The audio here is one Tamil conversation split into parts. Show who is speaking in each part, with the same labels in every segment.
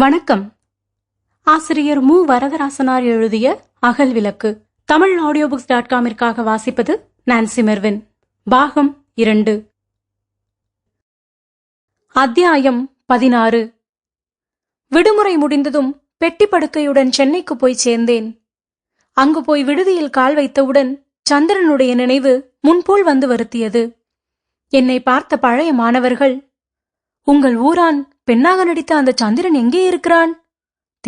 Speaker 1: வணக்கம். ஆசிரியர் மு. வரதராசனார் எழுதிய Agal Vilakku Tamil audio books dot காமிற்காக வாசிப்பது நான்சி மெர்வின். பாகம் இரண்டு. அத்தியாயம் பதினாறு. விடுமுறை முடிந்ததும் பெட்டி படுக்கையுடன் சென்னைக்கு போய் சேர்ந்தேன். அங்கு போய் விடுதியில் கால் வைத்தவுடன் சந்திரனுடைய நினைவு முன்போல் வந்து வருத்தியது. என்னை பார்த்த பழைய மாணவர்கள் உங்கள் ஊரான் பெண்ணாக நடித்த அந்த சந்திரன் எங்கே இருக்கிறான்?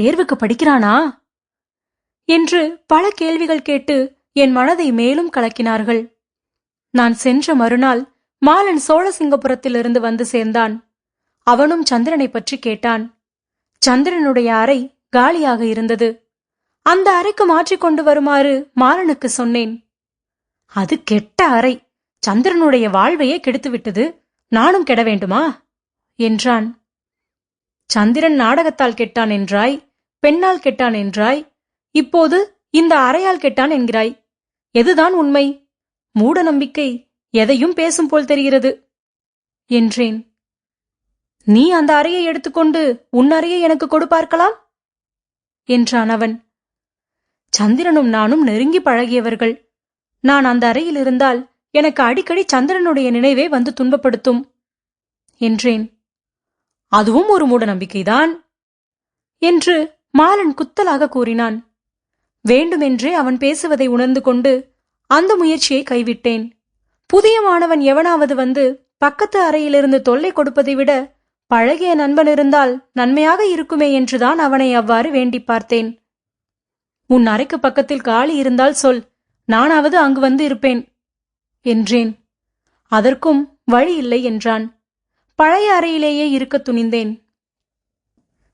Speaker 1: தேர்வுக்கு படிக்கிறானா? என்று பல கேள்விகள் கேட்டு என் மனதை மேலும் கலக்கினார்கள். நான் சென்ற மறுநாள் மாலன் சோழசிங்கபுரத்திலிருந்து வந்து சேர்ந்தான். அவனும் சந்திரனை பற்றி கேட்டான். சந்திரனுடைய அறை காலியாக இருந்தது. அந்த அறைக்கு மாற்றிக்கொண்டு வருமாறு மாலனுக்கு சொன்னேன். அது கெட்ட அறை. சந்திரனுடைய வாழ்வையே கெடுத்துவிட்டது. நானும் கெட வேண்டுமா? என்றான். சந்திரன் நாடகத்தால் கெட்டான் என்றாய் பெண்ணால் கெட்டான் என்றாய் இப்போது இந்த அறையால் கெட்டான் என்கிறாய். எதுதான் உண்மை? மூட நம்பிக்கை எதையும் பேசும் போல் தெரிகிறது. என்றேன். நீ அந்த அறையை எடுத்துக்கொண்டு உன் அறையை எனக்கு கொடு பார்க்கலாம்? என்றான் அவன். சந்திரனும் நானும் நெருங்கி பழகியவர்கள். நான் அந்த அறையில் இருந்தால் எனக்கு அடிக்கடி சந்திரனுடைய நினைவே வந்து துன்பப்படுத்தும் என்றேன். அதுவும் ஒரு மூட நம்பிக்கைதான் என்று மாலன் குத்தலாக கூறினான். வேண்டுமென்றே அவன் பேசுவதை உணர்ந்து கொண்டு அந்த முயற்சியை கைவிட்டேன். புதிய மாணவன் எவனாவது வந்து பக்கத்து அறையிலிருந்து தொல்லை கொடுப்பதை விட பழகிய நண்பன் இருந்தால் நன்மையாக இருக்குமே என்றுதான் அவனை அவ்வாறு வேண்டி பார்த்தேன். உன் அறைக்கு பக்கத்தில் காலி இருந்தால் சொல் நானாவது அங்கு வந்து இருப்பேன் என்றேன். அதற்கும் வழி இல்லை என்றான். பழைய அறையிலேயே இருக்க துணிந்தேன்.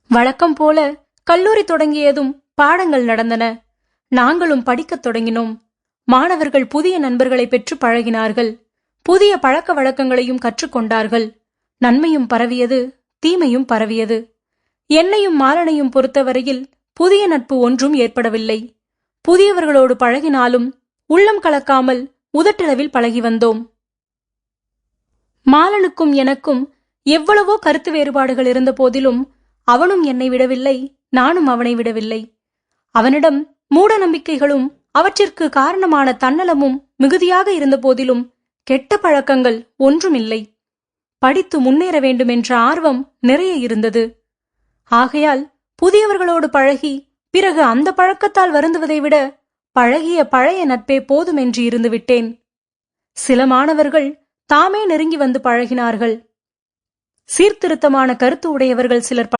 Speaker 1: வழக்கம் போல கல்லூரி தொடங்கியதும் பாடங்கள் நடந்தன. நாங்களும் படிக்கத் தொடங்கினோம். மாணவர்கள் புதிய நண்பர்களை பெற்று பழகினார்கள். புதிய பழக்க வழக்கங்களையும் கற்றுக்கொண்டார்கள். நன்மையும் பரவியது தீமையும் பரவியது. என்னையும் மாலனையும் பொறுத்தவரையில் புதிய நட்பு ஒன்றும் ஏற்படவில்லை. புதியவர்களோடு பழகினாலும் உள்ளம் கலக்காமல் உதட்டளவில் பழகி வந்தோம். மாலனுக்கும் எனக்கும் எவ்வளவோ கருத்து வேறுபாடுகள் இருந்த போதிலும் அவனும் என்னை விடவில்லை நானும் அவனை விடவில்லை. அவனிடம் மூட நம்பிக்கைகளும் அவற்றிற்கு காரணமான தன்னலமும் மிகுதியாக இருந்த போதிலும் கெட்ட பழக்கங்கள் ஒன்றுமில்லை. படித்து முன்னேற வேண்டும் என்ற ஆர்வம் நிறைய இருந்தது. ஆகையால் புதியவர்களோடு பழகி பிறகு அந்த பழக்கத்தால் வருந்துவதை விட பழகிய பழைய நட்பே போதும் என்று இருந்து விட்டேன் சில மாணவர்கள் தாமே நெருங்கி வந்து பழகினார்கள் சீர்திருத்தமான கருத்து உடையவர்கள் சிலர்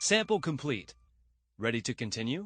Speaker 2: Sample complete. Ready to continue?